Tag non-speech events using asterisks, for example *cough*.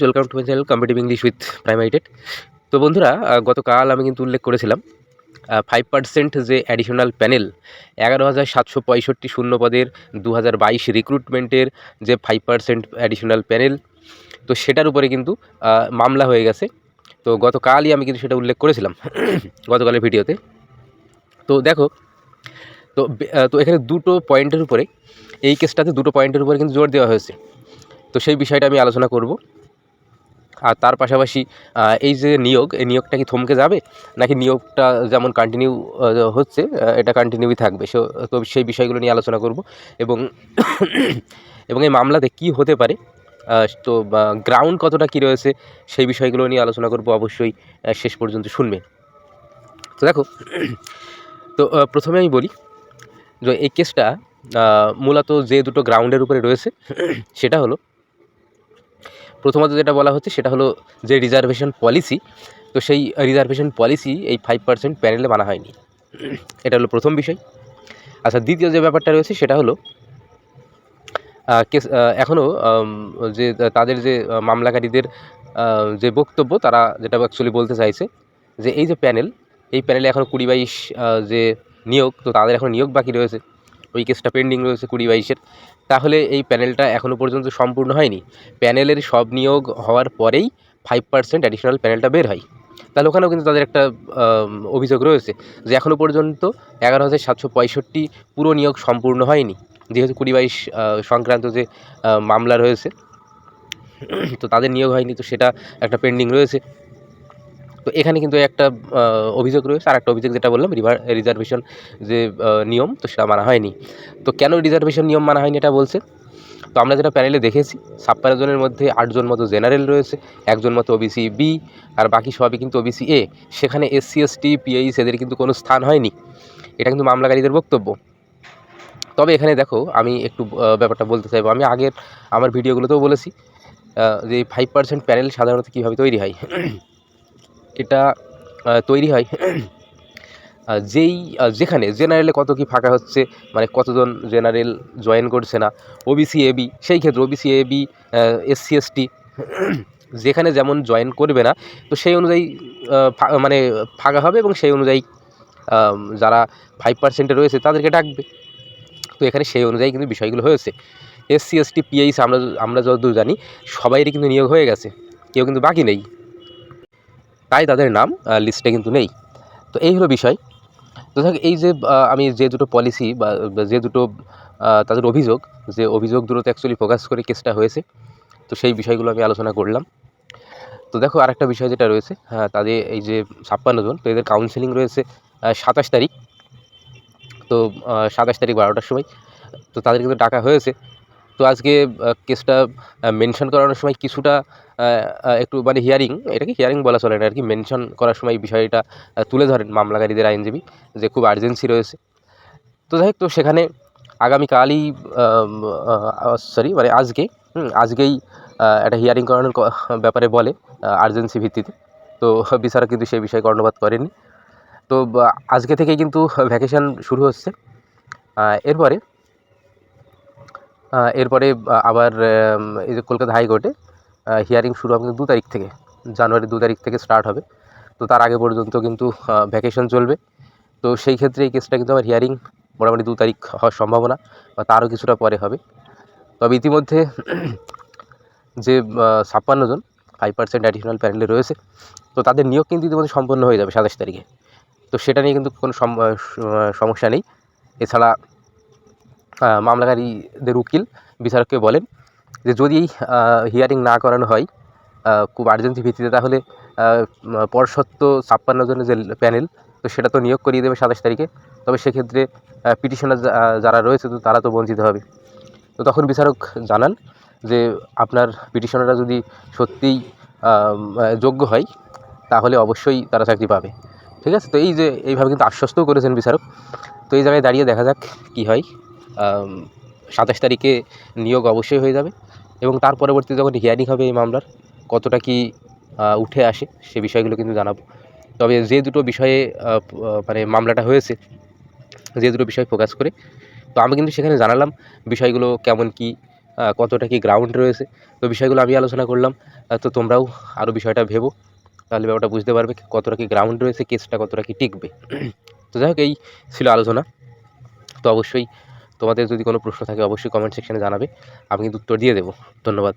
Welcome to my channel competitive English with প্রাইমাইটেড তো বন্ধুরা গতকাল আমি কিন্তু উল্লেখ করেছিলাম ফাইভ পার্সেন্ট যে অ্যাডিশনাল প্যানেল এগারো হাজার সাতশো পঁয়ষট্টি শূন্য পদের দু হাজার বাইশ রিক্রুটমেন্টের যে ফাইভ পার্সেন্ট অ্যাডিশনাল প্যানেল তো সেটার উপরে কিন্তু মামলা হয়ে গেছে। তো গতকালই আমি কিন্তু সেটা উল্লেখ করেছিলাম, *coughs* গতকালের ভিডিওতে। তো দেখো, তো তো এখানে দুটো পয়েন্টের উপরে, এই কেসটাতে দুটো পয়েন্টের উপরে কিন্তু জোর দেওয়া হয়েছে। তো সেই বিষয়টা আমি আলোচনা করব। আর তার পাশাপাশি এই যে নিয়োগ, এই নিয়োগটা কি থমকে যাবে? নাকি নিয়োগটা যেমন কন্টিনিউ হচ্ছে এটা কন্টিনিউই থাকবে? সো, তো সেই বিষয়গুলো নিয়ে আলোচনা করব। এবং *coughs* এবং এই মামলাতে কি হতে পারে? তো গ্রাউন্ড কতটা কী রয়েছে? সেই বিষয়গুলো নিয়ে আলোচনা করব অবশ্যই শেষ পর্যন্ত শুনবেন। তো দেখো, তো প্রথমে আমি বলি যে এই কেসটা মূলত যে দুটো গ্রাউন্ডের উপরে রয়েছে, সেটা হলো প্রথমত যেটা বলা হচ্ছে সেটা হলো যে রিজার্ভেশন পলিসি তো সেই রিজার্ভেশন পলিসি এই ফাইভ পার্সেন্ট প্যানেলে মানা হয়নি। এটা হলো প্রথম বিষয়। আচ্ছা দ্বিতীয় যে ব্যাপারটা রয়েছে সেটা হলো কেস এখনও যে তাদের যে মামলাকারীদের যে বক্তব্য, তারা যেটা অ্যাকচুয়ালি বলতে চাইছে যে এই যে প্যানেল এই প্যানেলে এখনও কুড়ি বাইশ যে নিয়োগ, তো তাদের এখন নিয়োগ বাকি রয়েছে। ওই কেসটা পেন্ডিং রয়েছে কুড়ি বাইশের। তাহলে এই প্যানেলটা এখনও পর্যন্ত সম্পূর্ণ হয়নি। প্যানেলের সব নিয়োগ হওয়ার পরেই ফাইভ পার্সেন্ট অ্যাডিশনাল প্যানেলটা বের হয়। তাহলে ওখানেও কিন্তু তাদের একটা অভিযোগ রয়েছে যে এখনও পর্যন্ত এগারো হাজার সাতশো পঁয়ষট্টি পুরো নিয়োগ সম্পূর্ণ হয়নি। যেহেতু কুড়ি বাইশ সংক্রান্ত যে মামলা রয়েছে, তো তাদের নিয়োগ হয়নি, তো সেটা একটা পেন্ডিং রয়েছে। তো এখানে কিন্তু একটা অভিযোগ রয়েছে। আর একটা অভিযোগ যেটা বললাম, রিভার, রিজার্ভেশন যে নিয়ম, তো সেটা মানা হয়নি। তো কেন রিজার্ভেশন নিয়ম মানা হয়নি এটা বলছে? তো আমরা যেটা প্যানেলে দেখেছি, ছাপ্পান্ন জনের মধ্যে আটজন মতো জেনারেল রয়েছে একজন মতো ওবিসি, বি, আর বাকি সবই কিন্তু ওবিসি, এ। সেখানে এসসি এসটি পিএইচ এদের কিন্তু কোনো স্থান হয়নি। এটা কিন্তু মামলাকারীদের বক্তব্য। তবে এখানে দেখো, আমি একটু ব্যাপারটা বলতে চাইব। আমি আগের, আমার ভিডিওগুলোতেও বলেছি যে ফাইভ পার্সেন্ট প্যানেল সাধারণত কীভাবে তৈরি হয়। এটা তৈরি হয়। যেই যেখানে জেনারেলে কত কি ফাঁকা হচ্ছে মানে কতজন জেনারেল জয়েন করছে না ওবিসি এবি সেই ক্ষেত্রে ওবিসি এবি এসসি এসটি যেখানে যেমন জয়েন করবে না, তো সেই অনুযায়ী মানে ফাঁকা হবে এবং সেই অনুযায়ী যারা ফাইভ পার্সেন্টে রয়েছে তাদেরকে ডাকবে। তো এখানে সেই অনুযায়ী কিন্তু বিষয়গুলো হয়েছে। এসসি এসটি পিএইচ আমরা আমরা যতদূর জানি সবাইরই কিন্তু নিয়োগ হয়ে গেছে। কেউ কিন্তু বাকি নেই। তাই তাদের নাম লিস্টে কিন্তু নেই। তো এই হলো বিষয়। তো দেখ এই যে আমি যে দুটো পলিসি বা যে দুটো তাদের অভিযোগ, যে অভিযোগ দুটোতে অ্যাকচুয়ালি ফোকাস করে কেসটা হয়েছে, তো সেই বিষয়গুলো আমি আলোচনা করলাম। তো দেখো আরেকটা বিষয় যেটা রয়েছে হ্যাঁ তাদের এই যে ছাপ্পান্ন জন, তো এদের কাউন্সেলিং রয়েছে সাতাশ তারিখ। তো সাতাশ তারিখ বারোটার সময়। তো তাদের কিন্তু ডাকা হয়েছে। তো আজকে কেসটা মেনশন করানোর সময় কিছুটা একটু মানে হিয়ারিং এটাকে হিয়ারিং বলা চলে না আর কি মেনশন করার সময় বিষয়টা তুলে ধরেন মামলাকারীদের আইনজীবী, যে খুব আর্জেন্সি রয়েছে। তো যাই হোক, তো সেখানে আগামীকালই সরি মানে আজকে আজকেই একটা হিয়ারিং করানোর ব্যাপারে বলে আর্জেন্সি ভিত্তিতে। তো বিচারক কিন্তু সেই বিষয়ে কর্ণপাত করেনি তো আজকে থেকে কিন্তু ভ্যাকেশন শুরু হচ্ছে। এরপরে এরপরে আবার এই যে কলকাতা হাইকোর্টে হিয়ারিং শুরু হবে কিন্তু দু তারিখ থেকে, জানুয়ারি দু তারিখ থেকে স্টার্ট হবে। তো তার আগে পর্যন্ত কিন্তু ভ্যাকেশন চলবে। তো সেই ক্ষেত্রে এই কেসটা কিন্তু আবার হিয়ারিং মোটামুটি দু তারিখ হওয়ার সম্ভাবনা, বা তারও কিছুটা পরে হবে। তবে ইতিমধ্যে যে ছাপ্পান্ন জন ফাইভ পার্সেন্ট অ্যাডিশনাল প্যানেলে রয়েছে, তো তাদের নিয়োগ কিন্তু ইতিমধ্যে সম্পন্ন হয়ে যাবে সাতাশ তারিখে। তো সেটা নিয়ে কিন্তু কোনো সমস্যা নেই। এছাড়া মামলাকারীদের উকিল বিচারককে বলেন যে যদি হিয়ারিং না করানো হয় খুব আর্জেন্সি ভিত্তিতে তাহলে উম, ছাপ্পান্ন জনের যে প্যানেল তো সেটা তো নিয়োগ করিয়ে দেবে সাতাশ তারিখে। তবে সেক্ষেত্রে পিটিশনার যারা রয়েছে তো তারা তো বঞ্চিত হবে। তো তখন বিচারক জানান যে আপনার পিটিশনাররা যদি সত্যিই যোগ্য হয় তাহলে অবশ্যই তারা চাকরি পাবে। ঠিক আছে? তো এই যে এইভাবে কিন্তু আশ্বস্তও করেছেন বিচারক। তো এই জায়গায় দাঁড়িয়ে দেখা যাক কি হয়। সাতাশ তারিখে নিয়োগ অবশ্যই হয়ে যাবে এবং তার পরবর্তী যখন হিয়ারিং হবে এই মামলার, কতটা কি উঠে আসে সে বিষয়গুলো কিন্তু জানাব। তবে যে দুটো বিষয়ে মানে মামলাটা হয়েছে, যে দুটো বিষয় ফোকাস করে, তো আমি কিন্তু সেখানে জানালাম বিষয়গুলো কেমন কি কতটা কি গ্রাউন্ড রয়েছে। তো বিষয়গুলো আমি আলোচনা করলাম তো তোমরাও আরও বিষয়টা ভেবো, তাহলে ব্যাপারটা বুঝতে পারবে কতটা কি গ্রাউন্ড রয়েছে কেসটা কতটা কি টিকবে। তো যাই হোক, এই ছিল আলোচনা। তো অবশ্যই তোমাদের যদি কোনো প্রশ্ন থাকে, অবশ্যই কমেন্ট সেকশানে জানাবে। আমি কিন্তু উত্তর দিয়ে দেবো। ধন্যবাদ।